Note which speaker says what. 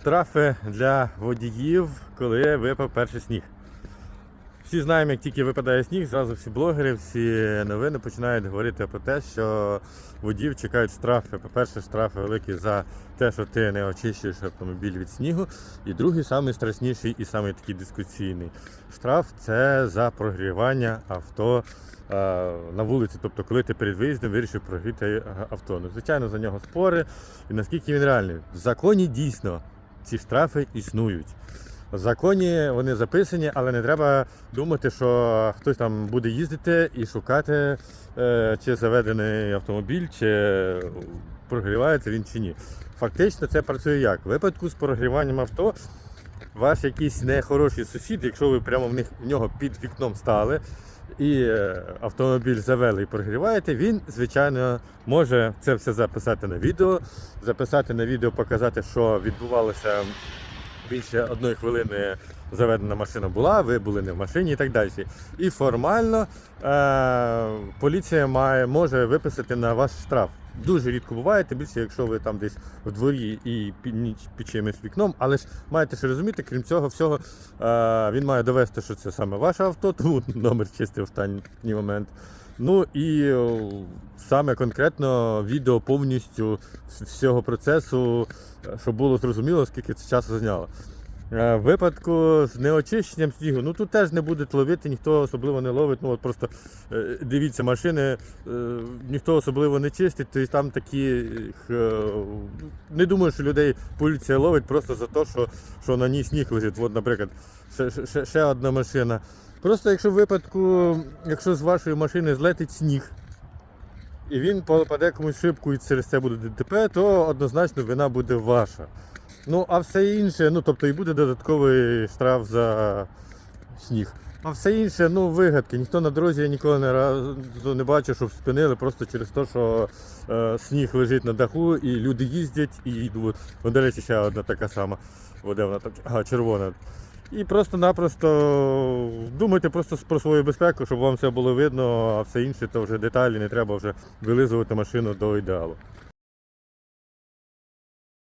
Speaker 1: Штрафи для водіїв, коли випав перший сніг. Всі знаємо, як тільки випадає сніг, зразу всі блогери, всі новини починають говорити про те, що водіїв чекають штрафи. По-перше, штрафи великі за те, що ти не очищуєш автомобіль від снігу. І другий, самий страшніший і самий такий дискусійний штраф це за прогрівання авто е, на вулиці. Тобто, коли ти перед виїздом вирішив прогріти е, авто. Ну, звичайно, за нього спори. І наскільки він реальний. В законі дійсно ці штрафи існують. В законі вони записані, але не треба думати, що хтось там буде їздити і шукати, е, чи заведений автомобіль, чи прогрівається він чи ні. Фактично це працює як? В випадку з прогріванням авто ваш якийсь нехороший сусід, якщо ви прямо в, них, в нього під вікном стали і е, автомобіль завели і прогріваєте, він, звичайно, може це все записати на відео, записати на відео, показати, що відбувалося більше одної хвилини заведена машина була, ви були не в машині і так далі. І формально е- поліція має, може виписати на ваш штраф. Дуже рідко буває, тим більше, якщо ви там десь в дворі і під, під чимось вікном, але ж маєте ще розуміти, крім цього всього, е- він має довести, що це саме ваше авто, тому номер чистий в останній момент. Ну і саме конкретно відео повністю всього процесу, е, щоб було зрозуміло, скільки це часу зайняло. Е, випадку з неочищенням снігу, ну тут теж не буде ловити, ніхто особливо не ловить. Ну от просто е, дивіться, машини е, ніхто особливо не чистить, тобто там такі. е, Не думаю, що людей поліція ловить просто за те, що, що на ній сніг лежить. От, наприклад, ще, ще, ще одна машина. Просто якщо випадку, якщо з вашої машини злетить сніг, і він попаде комусь шибку і через це буде ДТП, то однозначно вина буде ваша. Ну, а все інше, ну тобто і буде додатковий штраф за сніг. А все інше, ну вигадки. Ніхто на дорозі я ніколи не не бачив, щоб спинили просто через те, що е, сніг лежить на даху, і люди їздять і йдуть. Вон, до речі, ще одна така сама. О, де вона там? Ага, червона. І просто-напросто думайте просто про свою безпеку, щоб вам все було видно, а все інше то вже деталі, не треба вже вилизувати машину до ідеалу.